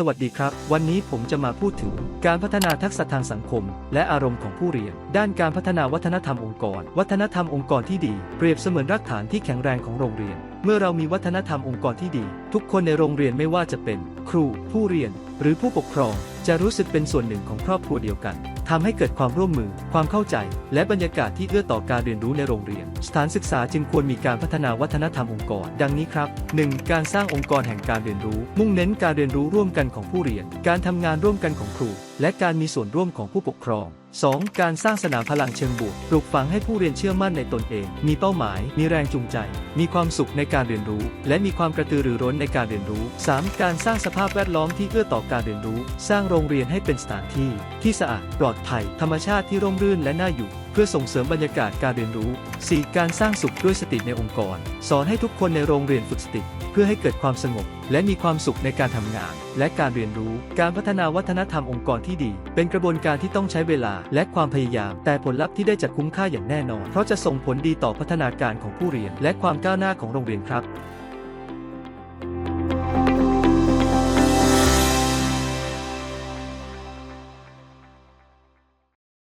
สวัสดีครับ วันนี้ผมจะมาพูดถึงการพัฒนาทักษะทางสังคม และอารมณ์ของผู้เรียน ด้านการพัฒนาวัฒนธรรมองค์กร วัฒนธรรมองค์กรที่ดี เปรียบเสมือนรากฐานที่แข็งแรงของโรงเรียน เมื่อเรามีวัฒนธรรมองค์กรที่ดี ทุกคนในโรงเรียนไม่ว่าจะเป็น ครู ผู้เรียน หรือผู้ปกครอง จะรู้สึกเป็นส่วนหนึ่งของครอบครัวเดียวกันทำให้เกิดความร่วมมือ ความเข้าใจ และบรรยากาศที่เอื้อต่อการเรียนรู้ในโรงเรียน สถานศึกษาจึงควรมีการพัฒนาวัฒนธรรมองค์กร ดังนี้ครับ 1. การสร้างองค์กรแห่งการเรียนรู้ มุ่งเน้นการเรียนรู้ร่วมกันของผู้เรียน การทำงานร่วมกันของครู และการมีส่วนร่วมของผู้ปกครอง 2. การสร้างสนามพลังเชิงบวก ปลูกฝังให้ผู้เรียนเชื่อมั่นในตนเอง มีเป้าหมาย มีแรงจูงใจ มีความสุขในการเรียนรู้ และมีความกระตือรือร้นในการเรียนรู้ 3. การสร้างสภาพแวดล้อมที่เอื้อต่อการเรียนรู้ สร้างโรงเรียนให้เป็นสถานที่ ที่สะอาด ปลอดภัย ธรรมชาติที่ร่มรื่นและน่าอยู่ พื่อส่งเสริมบรรยากาศการเรียนรู้ 4. การสร้างสุขด้วยสติในองค์กร สอนให้ทุกคนในโรงเรียนฝึกสติ เพื่อให้เกิดความสงบ และมีความสุขในการทำงาน และการเรียนรู้ การพัฒนาวัฒนธรรมองค์กรที่ดี เป็นกระบวนการที่ต้องใช้เวลาและความพยายาม แต่ผลลัพธ์ที่ได้จะคุ้มค่าอย่างแน่นอน เพราะจะส่งผลดีต่อพัฒนาการของผู้เรียน และความก้าวหน้าของโรงเรียนครับ